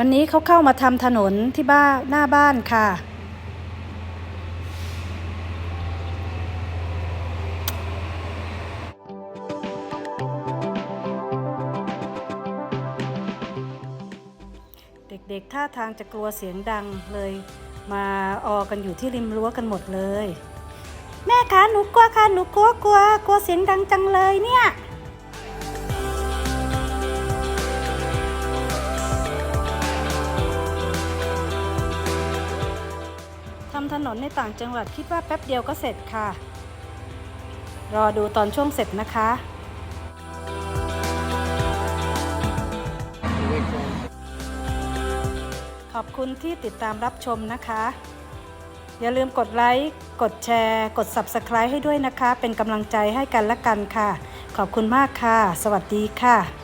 วันนี้เขาเข้ามาทำถนนที่บ้านหน้าบ้านค่ะ เด็กๆท่าทางจะกลัวเสียงดังเลย มาออกันอยู่ที่ริมรั้วกันหมดเลย แม่คะหนูกลัวค่ะหนูกลัวกลัวกลัวเสียงดังจังเลยเนี่ยำถนนในต่างจังหวัดคิดว่าแป๊บเดียวก็เสร็จค่ะ รอดูตอนช่วงเสร็จนะคะ ขอบคุณที่ติดตามรับชมนะคะ อย่าลืมกดไลค์ กดแชร์ กด Subscribe ให้ด้วยนะคะ เป็นกำลังใจให้กันและกันค่ะ ขอบคุณมากค่ะ สวัสดีค่ะ